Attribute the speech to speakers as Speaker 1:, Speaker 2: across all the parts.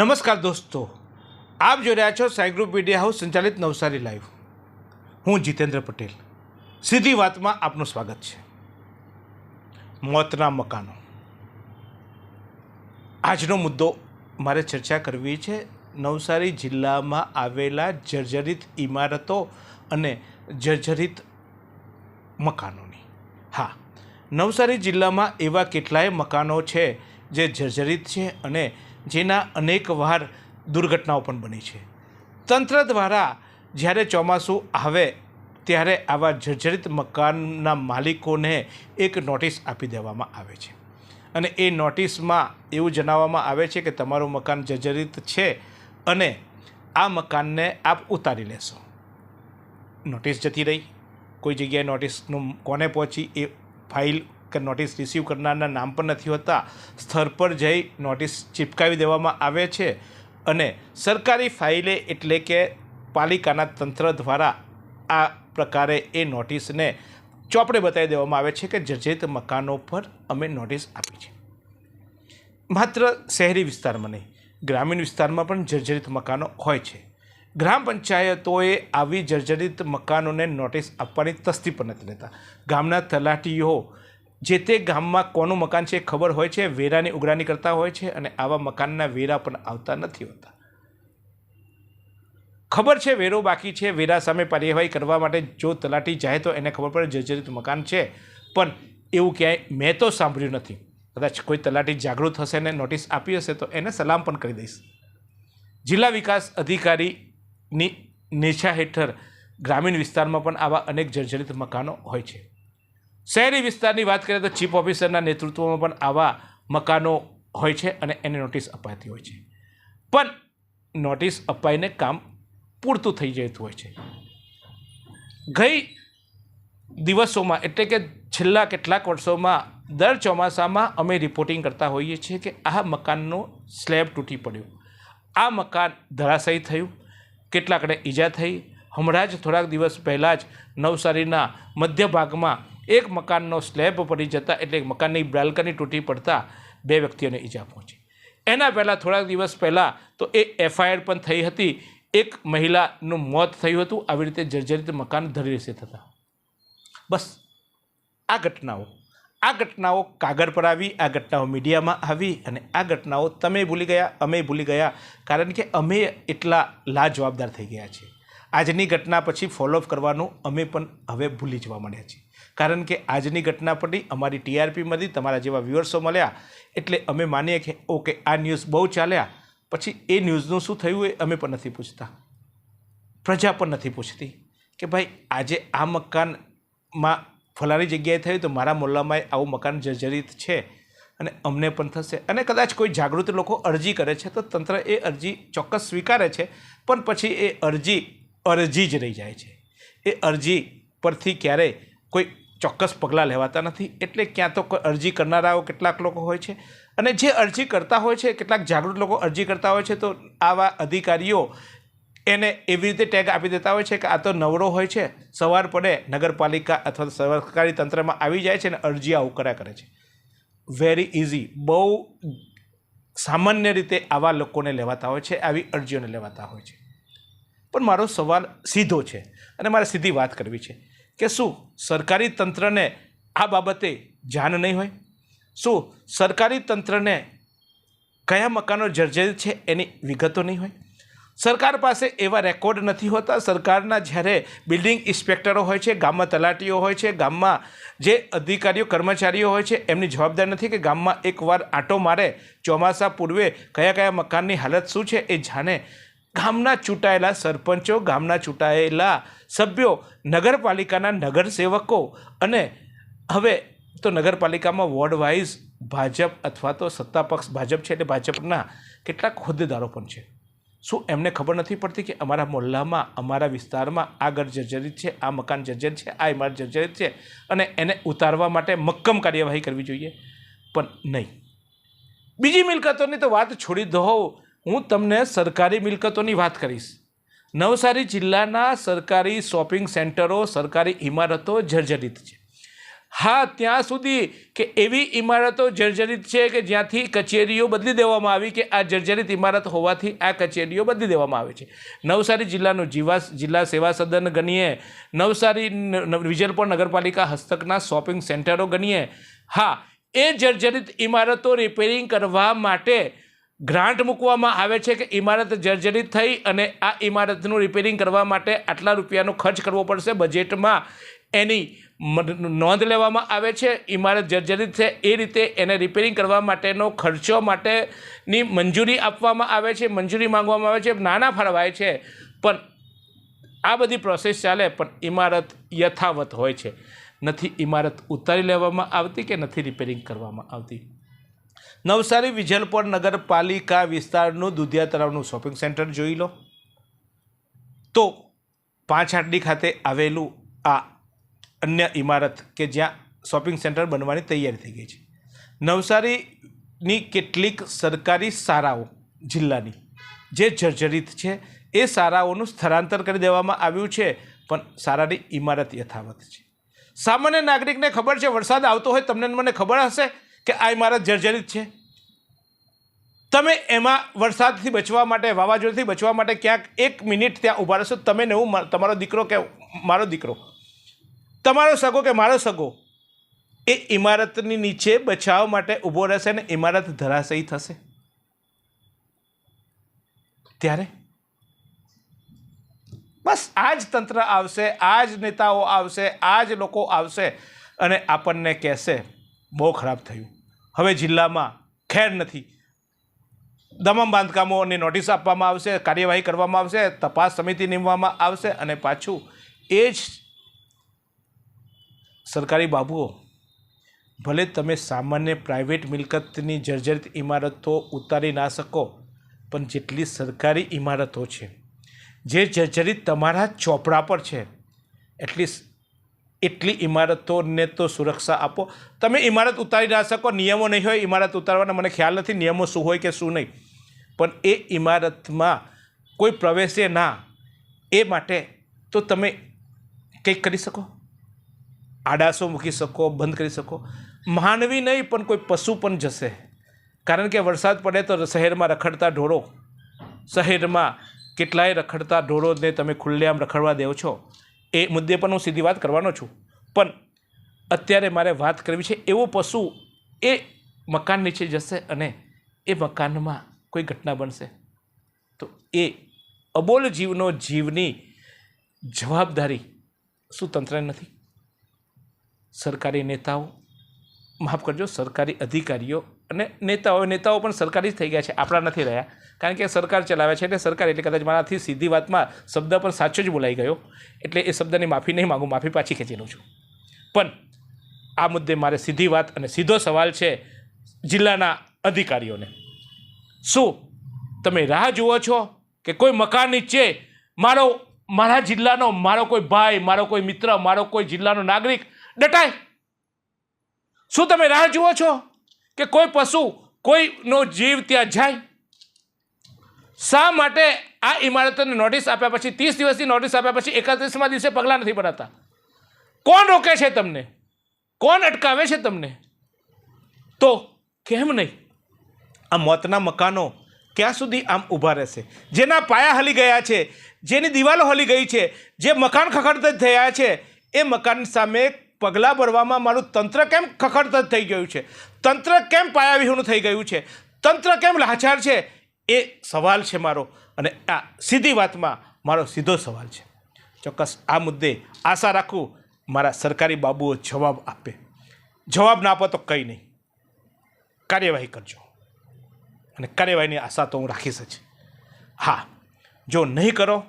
Speaker 1: નમસ્કાર દોસ્તો, આપ જોઈ રહ્યા છો સાઈ ગ્રુપ મીડિયા હાઉસ સંચાલિત નવસારી લાઈવ. હું જીતેન્દ્ર પટેલ. સીધી વાતમાં આપનું સ્વાગત છે. મોતના મકાનો. આજનો મુદ્દો મારે ચર્ચા કરવી છે નવસારી જિલ્લામાં આવેલા જર્જરિત ઇમારતો અને જર્જરિત મકાનોની. હા, નવસારી જિલ્લામાં એવા કેટલાય મકાનો છે જે જર્જરિત છે અને જેના અનેક વાર દુર્ઘટનાઓ પણ બની છે. તંત્ર દ્વારા જ્યારે ચોમાસું આવે ત્યારે આવા જર્જરિત મકાનના માલિકોને એક નોટિસ આપી દેવામાં આવે છે. અને એ નોટિસમાં એવું જણાવવામાં આવે છે કે તમારું મકાન જર્જરિત છે અને આ મકાનને આપ ઉતારી લેશો. નોટિસ જતી રહી. કોઈ જગ્યાએ નોટિસનું કોને પહોંચી એ ફાઇલ નોટિસ રિસીવ કરનારના નામ પણ નથી હોતા. સ્થળ પર જઈ નોટિસ ચિપકાવી દેવામાં આવે છે અને સરકારી ફાઇલે એટલે કે પાલિકાના તંત્ર દ્વારા આ પ્રકારે એ નોટિસને ચોપડે બતાવી દેવામાં આવે છે કે જર્જરિત મકાનો પર અમે નોટિસ આપી છે. માત્ર શહેરી વિસ્તારમાં નહીં, ગ્રામીણ વિસ્તારમાં પણ જર્જરિત મકાનો હોય છે. ગ્રામ પંચાયતોએ આવી જર્જરિત મકાનોને નોટિસ આપવાની તસ્તી પણ નથી લેતા. ગામના તલાટીઓ જે તે ગામમાં કોનું મકાન છે એ ખબર હોય છે, વેરાની ઉઘરાણી કરતા હોય છે અને આવા મકાનના વેરા પણ આવતા નથી હોતા. ખબર છે, વેરો બાકી છે, વેરા સામે કાર્યવાહી કરવા માટે જો તલાટી જાય તો એને ખબર પડે જર્જરિત મકાન છે. પણ એવું ક્યાંય મેં તો સાંભળ્યું નથી. કદાચ કોઈ તલાટી જાગૃત હશે ને નોટિસ આપી હશે તો એને સલામ પણ કરી દઈશ. જિલ્લા વિકાસ અધિકારીની નેછા હેઠળ ગ્રામીણ વિસ્તારમાં પણ આવા અનેક જર્જરિત મકાનો હોય છે. શહેરી વિસ્તારની વાત કરીએ તો ચીફ ઓફિસરના નેતૃત્વમાં પણ આવા મકાનો હોય છે અને એને નોટિસ અપાતી હોય છે. પણ નોટિસ અપાઈને કામ પૂરતું થઈ જતું હોય છે. ગઈ દિવસોમાં એટલે કે છેલ્લા કેટલાક વર્ષોમાં દર ચોમાસામાં અમે રિપોર્ટિંગ કરતા હોઈએ છીએ કે આ મકાનનો સ્લેબ તૂટી પડ્યો. આ મકાન ધરાશયી થયું, કેટલાકને ઈજા થઈ. હમણાં જ થોડાક દિવસ પહેલાં જ નવસારીના મધ્ય ભાગમાં એક મકાનનો સ્લેબ પડી જતા એટલે મકાનની બાલ્કની તૂટી પડતા બે વ્યક્તિઓને ઈજા પહોંચી. એના પહેલાં થોડાક દિવસ પહેલાં તો એ એફઆઈઆર પણ થઈ હતી. એક મહિલાનું મોત થયું હતું. આવી રીતે જર્જરિત મકાન ધરી રહેશે થતા. બસ, આ ઘટનાઓ. આ ઘટનાઓ કાગળ પર આવી, આ ઘટનાઓ મીડિયામાં આવી અને આ ઘટનાઓ તમે ભૂલી ગયા, અમે ભૂલી ગયા. કારણ કે અમે એટલા લાજવાબદાર થઈ ગયા છીએ. આજની ઘટના પછી ફોલોઅપ કરવાનું અમે પણ હવે ભૂલી જવા માંડ્યા છીએ. કારણ કે આજની ઘટના પડી અમારી ટીઆરપી મળી તમારા જેવા વ્યુઅર્સો મળ્યા એટલે અમે માનીએ કે ઓકે, આ ન્યૂઝ બહુ ચાલ્યા. પછી એ ન્યૂઝનું શું થયું એ અમે પણ નથી પૂછતા. પ્રજા પણ નથી પૂછતી કે ભાઈ, આજે આ મકાનમાં ફલાણી જગ્યાએ થયું તો મારા મોલ્લામાં આવું મકાન જર્જરિત છે અને અમને પણ થશે. અને કદાચ કોઈ જાગૃત લોકો અરજી કરે છે તો તંત્ર એ અરજી ચોક્કસ સ્વીકારે છે, પણ પછી એ અરજી અરજી જ રહી જાય છે. એ અરજી પરથી ક્યારેય કોઈ ચોક્કસ પગલાં લેવાતા નથી. એટલે ક્યાં તો અરજી કરનારાઓ કેટલાક લોકો હોય છે. અને જે અરજી કરતા હોય છે, કેટલાક જાગૃત લોકો અરજી કરતા હોય છે, તો આવા અધિકારીઓ એને એવી રીતે ટેગ આપી દેતા હોય છે કે આ તો નવરો હોય છે, સવાર પડે નગરપાલિકા અથવા સરકારી તંત્રમાં આવી જાય છે અને અરજી આવું કર્યા કરે છે. વેરી ઇઝી બહુ સામાન્ય રીતે આવા લોકોને લેવાતા હોય છે, આવી અરજીઓને લેવાતા હોય છે. પણ મારો સવાલ સીધો છે અને મારે સીધી વાત કરવી છે. કે શું સરકારી તંત્રને આ બાબતે જાણ નહીં હોય? શું સરકારી તંત્રને કયા મકાનો જર્જરિત છે એની વિગતો નહીં હોય? સરકાર પાસે એવા રેકોર્ડ નથી હોતા. સરકારના જ્યારે બિલ્ડિંગ ઇન્સ્પેક્ટરો હોય છે, ગામમાં તલાટીઓ હોય છે, ગામમાં જે અધિકારીઓ, કર્મચારીઓ હોય છે, એમની જવાબદારી નથી કે ગામમાં એકવાર આંટો મારે ચોમાસા પૂર્વે કયા કયા મકાનની હાલત શું છે એ જાણે ગામના ચૂંટાયેલા સરપંચો, ગામના ચૂંટાયેલા સભ્યો, નગરપાલિકાના નગરસેવકો અને હવે તો નગરપાલિકામાં વોર્ડ વાઇઝ ભાજપ અથવા તો સત્તા પક્ષ ભાજપ છે એટલે ભાજપના કેટલાક હોદ્દેદારો પણ છે. શું એમને ખબર નથી પડતી કે અમારા મોહલ્લામાં અમારા વિસ્તારમાં આ ઘર જર્જરિત છે, આ મકાન જર્જરિત છે, આ ઇમારત જર્જરિત છે અને એને ઉતારવા માટે મક્કમ કાર્યવાહી કરવી જોઈએ? પણ નહીં. બીજી મિલકતોની તો વાત છોડી દો. હું તમને સરકારી મિલકતોની વાત કરીશ. નવસારી જિલ્લાના સરકારી શોપિંગ સેન્ટરો, સરકારી ઇમારતો જર્જરિત છે. હા, ત્યાં સુધી કે એવી ઇમારતો જર્જરિત છે કે જ્યાંથી કચેરીઓ બદલી દેવામાં આવી કે આ જર્જરિત ઇમારત હોવાથી આ કચેરીઓ બદલી દેવામાં આવે છે. નવસારી જિલ્લાનું જીવા જિલ્લા સેવા સદન ગણીએ, નવસારી વિજલપોર નગરપાલિકા હસ્તકના શોપિંગ સેન્ટરો ગણીએ, હા, એ જર્જરિત ઇમારતો રિપેરિંગ કરવા માટે ગ્રાન્ટ મૂકવામાં આવે છે કે ઇમારત જર્જરિત થઈ અને આ ઇમારતનું રિપેરિંગ કરવા માટે આટલા રૂપિયાનો ખર્ચ કરવો પડશે. બજેટમાં એની નોંધ લેવામાં આવે છે. ઇમારત જર્જરિત છે. એ રીતે એને રિપેરિંગ કરવા માટેનો ખર્ચો માટેની મંજૂરી આપવામાં આવે છે, મંજૂરી માંગવામાં આવે છે. નાના ફાળવાય છે, પણ આ બધી પ્રોસેસ ચાલે, પણ ઇમારત યથાવત હોય છે. નથી ઇમારત ઉતારી લેવામાં આવતી કે નથી રિપેરિંગ કરવામાં આવતી? નવસારી વિજલપોર નગરપાલિકા વિસ્તારનું દુધિયા તળાવનું શોપિંગ સેન્ટર જોઈ લો. તો પાંચ આટડી ખાતે આવેલું આ અન્ય ઇમારત કે જ્યાં શોપિંગ સેન્ટર બનવાની તૈયારી થઈ ગઈ છે. નવસારીની કેટલીક સરકારી શાળાઓ જિલ્લાની જે જર્જરિત છે, એ શાળાઓનું સ્થળાંતર કરી દેવામાં આવ્યું છે, પણ શાળાની ઇમારત યથાવત છે. સામાન્ય નાગરિકને ખબર છે, વરસાદ આવતો હોય તમને મને ખબર હશે? કે આ ઇમારત જર્જરિત છે? તમે એમાં વરસાદથી બચવા માટે, વાવાઝોડાથી બચવા માટે ક્યાંક એક મિનિટ ત્યાં ઊભા રહેશો, તમે ને હું તમારો દીકરો કે મારો દીકરો? તમારો સગો કે મારો સગો? એ ઇમારતની નીચે બચાવ માટે ઊભો રહેશે અને ઇમારત ધરાશયી થશે. ત્યારે? બસ આ જ તંત્ર આવશે, આ જ નેતાઓ આવશે, આ જ લોકો આવશે અને આપણને કહેશે બહુ ખરાબ થયું. હવે જિલ્લામાં ખેર નથી. તમામ બાંધકામોને નોટિસ આપવામાં આવશે, કાર્યવાહી કરવામાં આવશે, તપાસ સમિતિ નીમવામાં આવશે અને પાછું એ જ સરકારી બાબુઓ. ભલે તમે સામાન્ય પ્રાઇવેટ મિલકતની જર્જરિત ઇમારતો ઉતારી ના શકો, પણ જેટલી સરકારી ઇમારતો છે, જે જર્જરિત તમારા ચોપડા પર છે, એટલી એટલી ઇમારતોને તો સુરક્ષા આપો. તમે ઇમારત ઉતારી ના શકો, નિયમો નહીં હોય ઇમારત ઉતારવાના, મને ખ્યાલ નથી નિયમો શું હોય કે શું નહીં. પણ એ ઇમારતમાં કોઈ પ્રવેશે ના, એ માટે તો તમે કંઈક કરી શકો. આડાસો મૂકી શકો, બંધ કરી શકો. માનવી નહીં, પણ કોઈ પશુ પણ જશે. કારણ કે વરસાદ પડે તો શહેરમાં રખડતા ઢોરો, શહેરમાં કેટલાય રખડતા ઢોરોને તમે ખુલ્લેઆમ રખડવા દેવો છો. એ મુદ્દે પણ હું સીધી વાત કરવાનો છું. પણ અત્યારે મારે વાત કરવી છે, એવો પશુ એ મકાન નીચે જશે અને એ મકાનમાં કોઈ ઘટના બનશે? તો એ અબોલ જીવનો જીવની જવાબદારી શું તંત્ર નથી. સરકારી નેતાઓ, માફ કરજો, સરકારી અધિકારીઓ અને નેતાઓ નેતાઓ પણ સરકારી જ થઈ ગયા છે. આપણા નથી રહ્યા. કારણ કે સરકાર ચલાવે છે એટલે સરકાર એટલે કદાચ મારાથી સીધી વાતમાં શબ્દ પણ સાચો જ બોલાઈ ગયો. એટલે એ શબ્દની માફી નહીં માગું, માફી પાછી ખેંચી લઉં છું. પણ આ મુદ્દે મારે સીધી વાત અને સીધો સવાલ છે જિલ્લાના અધિકારીઓને. શું તમે રાહ જુઓ છો કે કોઈ મકાન નીચે મારો મારા જિલ્લાનો મારો કોઈ ભાઈ, મારો કોઈ મિત્ર, મારો કોઈ જિલ્લાનો નાગરિક ડટાય? શું તમે રાહ જુઓ છો? કે કોઈ પશુ કોઈનો જીવ ત્યાં જાય? શા માટે આ ઇમારતોને નોટિસ આપ્યા પછી, ત્રીસ દિવસની નોટિસ આપ્યા પછી એકત્રીસમાં દિવસે પગલાં નથી ભરાતા? કોણ રોકે છે તમને? કોણ અટકાવે છે તમને? તો કેમ નહીં? આ મોતના મકાનો ક્યાં સુધી આમ ઊભા રહેશે? જેના પાયા હલી ગયા છે, જેની દિવાલો હલી ગઈ છે, જે મકાન ખખડતા થયા છે, એ મકાન સામે પગલાં ભરવામાં મારું તંત્ર કેમ ખખડત થઈ ગયું છે? તંત્ર કેમ પાયાવિહોણું થઈ ગયું છે? તંત્ર કેમ લાચાર છે? એ સવાલ છે મારો. અને આ સીધી વાતમાં મારો સીધો સવાલ છે. ચોક્કસ આ મુદ્દે આશા રાખું મારા સરકારી બાબુઓ જવાબ આપે. જવાબ ના આપો તો કંઈ નહીં. કાર્યવાહી કરજો. અને કાર્યવાહીની આશા તો હું રાખીશ જ. હા, જો નહીં કરો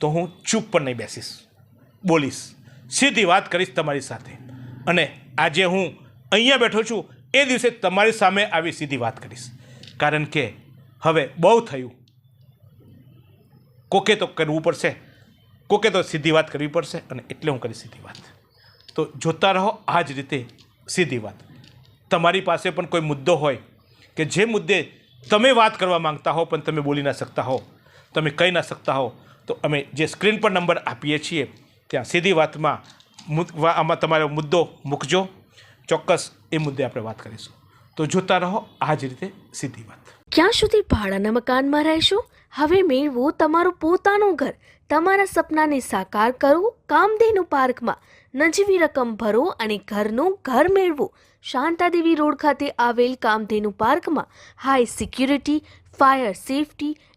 Speaker 1: તો હું ચૂપ પણ નહીં બેસીશ. બોલીશ. સીધી વાત કરીશ તમારી સાથે. અને આજે હું અહીંયા બેઠો છું, એ દિવસે તમારી સામે આવી સીધી વાત કરીશ. કારણ કે હવે બહુ થયું. કોકે તો કરવું પડશે, કોકે તો સીધી વાત કરવી પડશે, અને એટલે હું કરીશ સીધી વાત. તો જોતા રહો આ જ રીતે સીધી વાત. તમારી પાસે પણ કોઈ મુદ્દો હોય કે જે મુદ્દે તમે વાત કરવા માંગતા હો, પણ તમે બોલી ના શકતા હો, તમે કહી ના શકતા હો, તો અમે જે સ્ક્રીન પર નંબર આપીએ છીએ ત્યાં સીધી વાતમાં આમાં તમારો મુદ્દો મૂકજો. ચોક્કસ એ મુદ્દે આપણે વાત કરીશું. તો જોતા રહો આ જ રીતે સીધી વાત.
Speaker 2: ક્યાં સુધી ભાડાના મકાનમાં રહેશો? હવે મેળવો તમારું પોતાનું ઘર. તમારા સપનાને સાકાર કરો કામધેનુ પાર્કમાં. નજીવી રકમ ભરો અને ઘરનું ઘર મેળવો. શાંતાદેવી રોડ ખાતે આવેલ કામધેનુ પાર્કમાં high security, fire safety